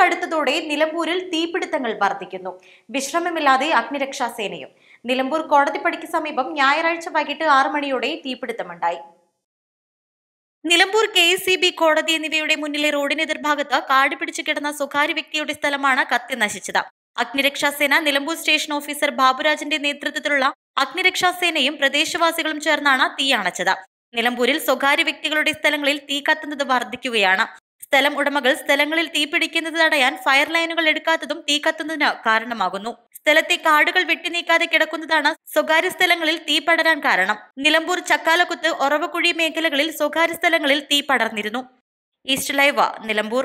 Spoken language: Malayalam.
കടുത്തതോടെ നിലമ്പൂരിൽ തീപിടുത്തങ്ങൾ വർദ്ധിക്കുന്നു. വിശ്രമമില്ലാതെ അഗ്നിരക്ഷാസേനയും നിലമ്പൂർ കോടതിപ്പടിക്ക് സമീപം ഞായറാഴ്ച വൈകിട്ട് ആറ് മണിയോടെ തീപിടുത്തമുണ്ടായി. Nilambur K S C B കോടതി എന്നിവയുടെ മുന്നിലെ റോഡിന് എതിർഭാഗത്ത് കാട് പിടിച്ചു കിടന്ന സ്വകാര്യ വ്യക്തിയുടെ സ്ഥലമാണ് കത്തി നശിച്ചത്. അഗ്നിരക്ഷാസേന നിലമ്പൂർ സ്റ്റേഷൻ ഓഫീസർ ബാബുരാജിന്റെ നേതൃത്വത്തിലുള്ള അഗ്നിരക്ഷാസേനയും പ്രദേശവാസികളും ചേർന്നാണ് തീ അണച്ചത്. നിലമ്പൂരിൽ സ്വകാര്യ വ്യക്തികളുടെ സ്ഥലങ്ങളിൽ തീ കത്തുന്നത് വർദ്ധിക്കുകയാണ്. സ്ഥലം ഉടമകൾ സ്ഥലങ്ങളിൽ തീ പിടിക്കുന്നത് തടയാൻ ഫയർ ലൈനുകൾ എടുക്കാത്തതും തീ കത്തുന്നതിന് കാരണമാകുന്നു. സ്ഥലത്തെ കാടുകൾ വെട്ടിനീക്കാതെ കിടക്കുന്നതാണ് സ്വകാര്യ സ്ഥലങ്ങളിൽ തീ പടരാൻ കാരണം. നിലമ്പൂർ ചക്കാലക്കുത്ത് ഒറവക്കുഴി മേഖലകളിൽ സ്വകാര്യ സ്ഥലങ്ങളിൽ തീ പടർന്നിരുന്നു. ഈസ്റ്റ് ലൈവ നിലമ്പൂർ.